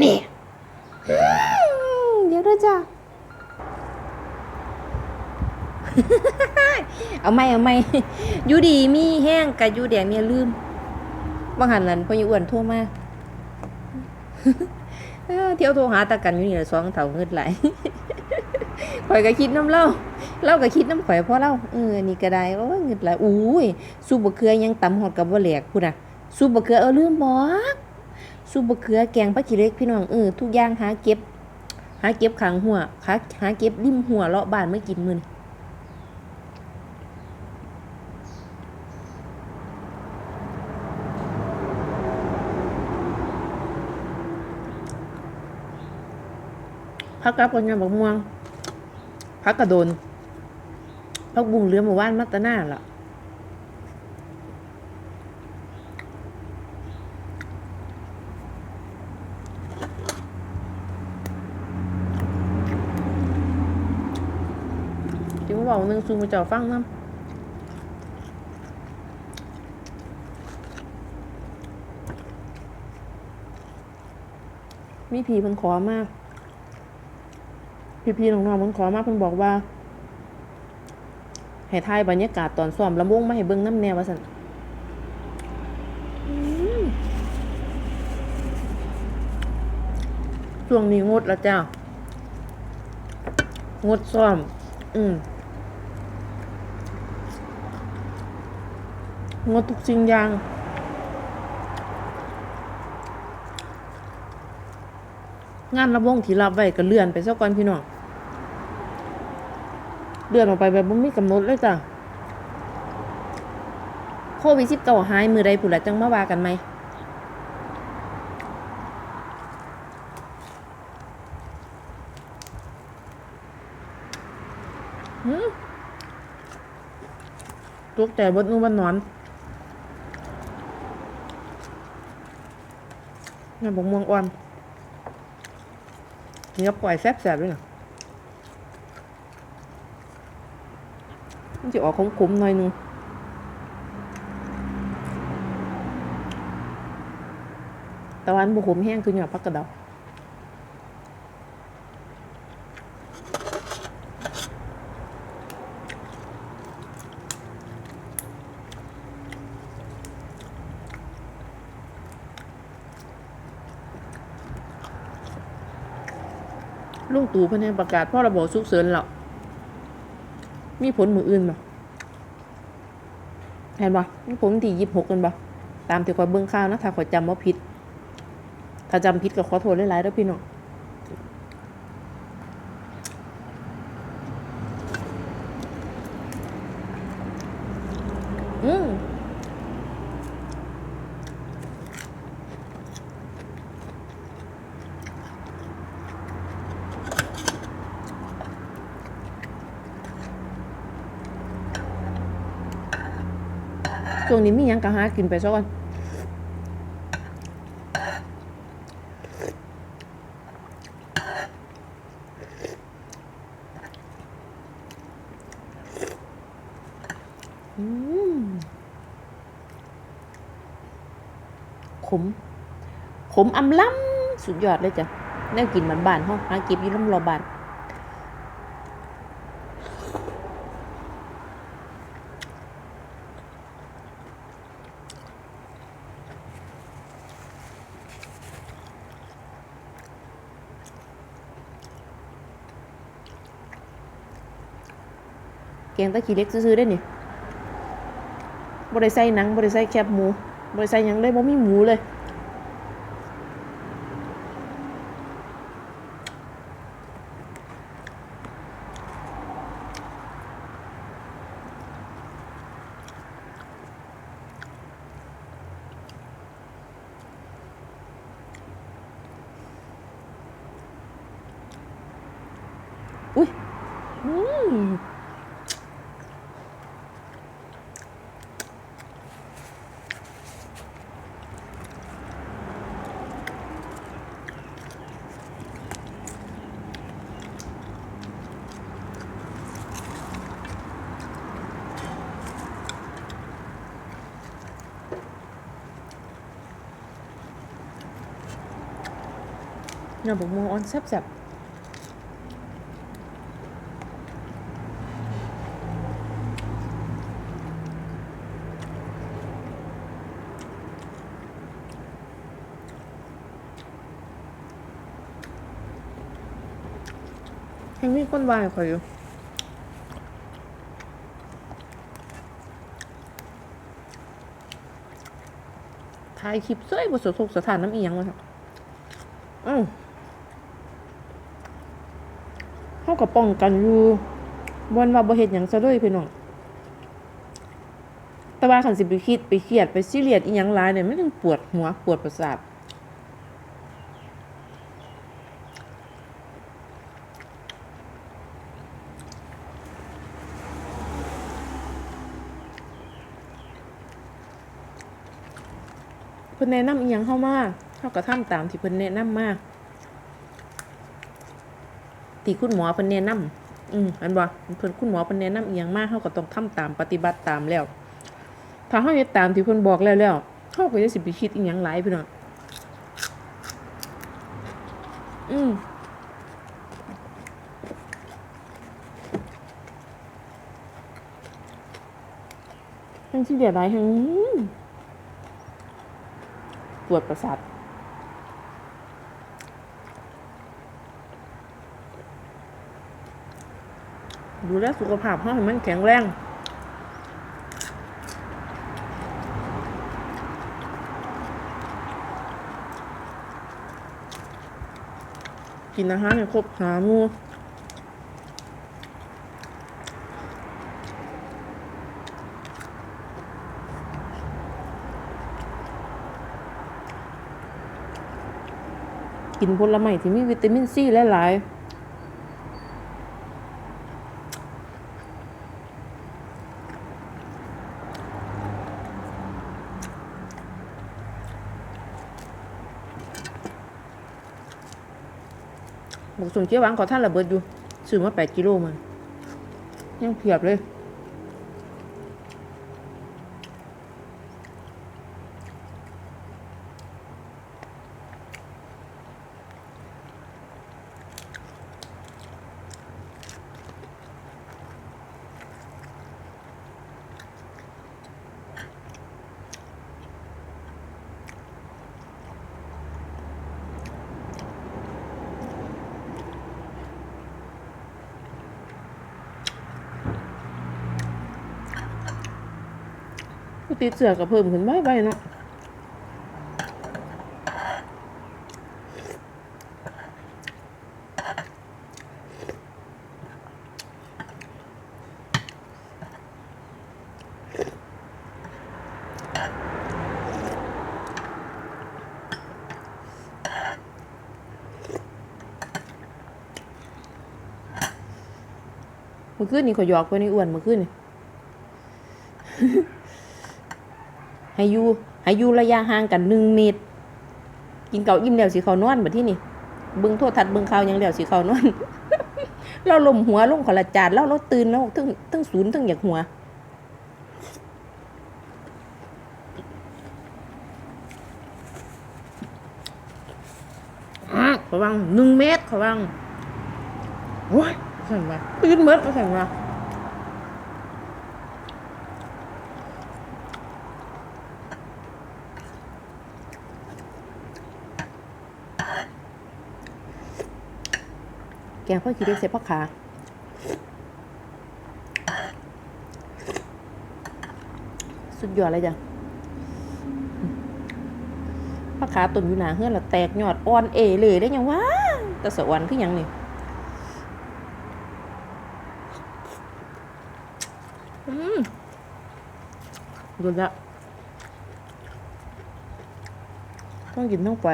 นี่ เดี๋ยวด้วยจ้ะ เอาไม่เอาไม่อยู่ดีมีแห้งกับอยู่แดงเนี่ยลืมบางหันนั่นพ่ออยู่อ้วนโทั่วมาเอ้อเที่ยวโทรหาตากันอยู่นี่แหละสองเถ่าเงิดไหลายข่อยก็คิดน้ำเล่าเล่าก็คิดน้ำข่อยเพราะเล่าเออนี่ก็ได้โอ้ยเงิดไหลายอุ้ยซุปบะเขือยังตำหอดกับบ่แหลกพูดน่ะซุปบะเขือเออลืมบอก ซุปบะเขือแกงปลาขี้เล็กพี่น้องเออทุกอย่างหาเก็บ หาเก็บขังหัวหาหาเก็บริมหัวเลาะบ้านเมื่อกินมื้อนพักกับกันยังบักม่วงพักกระโดนพักบุงเรือหมู่บ้านมัตตนาล่ะ บอกหนึ่งซูมาเจ้าฟังน้ำมีผีเพิ่นขอมากพี่น้องๆเพิ่นขอมาเพิ่นบอกว่า ให้ถ่ายบรรยากาศตอนซ้อมลำวงมาให้เบิ่งน้ำแนวว่าซั่นช่วงนี้งดแล้วจ้างดซ้อม อืม งดทุกสิ่งอย่าง งานรับวงที่รับไว้ก็เลื่อนไปซะก่อนพี่น้องเลื่อนออกไปแบบบ่มีกำหนดเลยจ้ะโควิด19หายมือใดผู้ละจังมาว่ากันไหมหืมตกใจเบดนู่นบันนอนงา นบกม่วงอ่อนนี่ก็ปล่อยแซ่บๆด้วยนะมันจะออกขมๆหน่อยนึงแต่วาอันบุขมแห้งคือหยอดพักกระเดา ลุงตู่เพิ่นให้ประกาศพ่อระบบสุกเสริญแล้วมีผลมืออื่นบ่เห็นบ่มีผลที่ยี่สิบหกกันบ่ตามที่ข่อยเบิ่งข่าวนะถ้าข่อยจำว่าผิด ถ้าจำผิดก็ขอโทษหลายๆเด้อพี่น้องอืม ช่วงนี้มีหยังก็หากินไปซะก่อนขม ขมอำล้ำสุดยอดเลยจ้ะแนวกินเหมือนบ้านห้องหาก็บอยู่ลำรอบ้าน งตะขี้เล็กซื้อๆได้นี่บริใส่หนังบริใส่แคบหมูบริใส่หยังเลยบ่มีหมูเลย อุ้ยอืม หน้ำบักม่วงอ่อนแซ่บๆยังมีคนวายข่อยอยู่ถ่ายคลิปสวยบทสดสถานน้ำเอียงวะครับอ้าวเขา กับป้องกันอยู่บนว่าบ่เฮ็ดหยังซะด้วยพี่น้องแต่ว่าคันสิไปคิดไปเครียดไปซีเรียสอีหยังหลายเนี่ยมันยังปวดหัวปวดประสาทเพิ่นแนะนำอีหยังเข้ามาเฮาก็ทำตามที่เพิ่นแนะนำมา ที่คุณหมอเพิ่นแนะนำอืมอันบ่เพิ่นคุณหมอเพิ่นแนะนำอีหยังมาเฮาก็ต้องทำตามปฏิบัติตามแล้ว ถ้าเฮาเฮ็ดตามที่เพิ่นบอกแล้วแล้วเฮาก็จะสิไปคิดอีหยังหลายพี่น้องอืมทั้งที่เดียดายทั้งปวดประสาท ดูแลสุขภาพเขาให้มันแข็งแรงกินอาหารให้ครบหามูกินผลไม้ที่มีวิตามินซีหลายๆ บอกส่วนเกี๊ยวหวานขอท่านระเบิดอยู่ซื้อมาแปดกิโลมันยังเพียบเลย ติดเสือก็เพิ่มขึ้นไว้ๆเนาะเมื่อคืนนี่ขอยหยอกไปในอ้วนเมื่อคืนนี่ ให้อยู่ให้อยู่ระยะห่างกันหนึ่งเมตร กินเก่าวอิ่มแล้วสิเขานอนแบบที่นี่เบิ่งโทษทัดเบิ่งข่าวยังแล้วสิเขานอนเราลมหัวลงขอละจานแล้วเราตื่นแล้วทั้งทั้งศูนย์ทั้งอยากหัวอะเขวังหนึ่งเมตรขวังโอ้ยสั่งมาตื่นเมดมาสั่งมา แกงพ่อขี้เล็กเสียพ่อขาสุดยอดเลยจ้ะพ่อขาตุ่นอยู่หนาเฮือนล้วแตกยอดอ่อนเอเลยได้ยังวะแต่สวรรค์คือยังนี่อืมดูละต้องกินต้องไป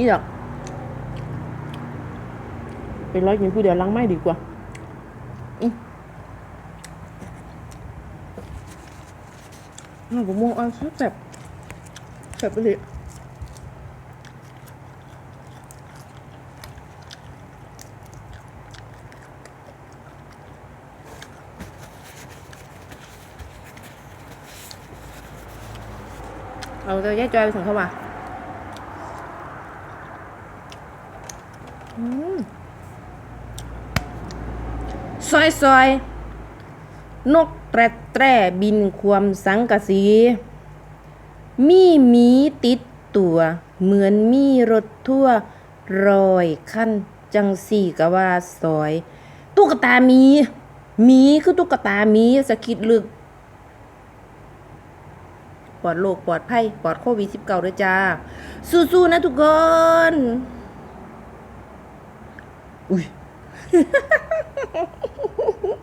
นี่หรอกไปร้อยกินผู้เดียวล้างไม่ดีกว่าหนูมองอ่ะชอบแสบแสบไปเลยเอาเจ้าแย่จอยไปส่งเข้ามา ซอยซอยนกแตรแตรบินความสังกะสี มีหมีติดตัว เหมือนมีรถทั่วรอยขั้นจังสี่กะว่าซอย ตุ๊กตาหมีหมีคือตุ๊กตาหมีสะกิดลึก ปลอดโรคปลอดภัยปลอดโควิด -19 ด้วยจ้า สู้ๆนะทุกคน อุ้ย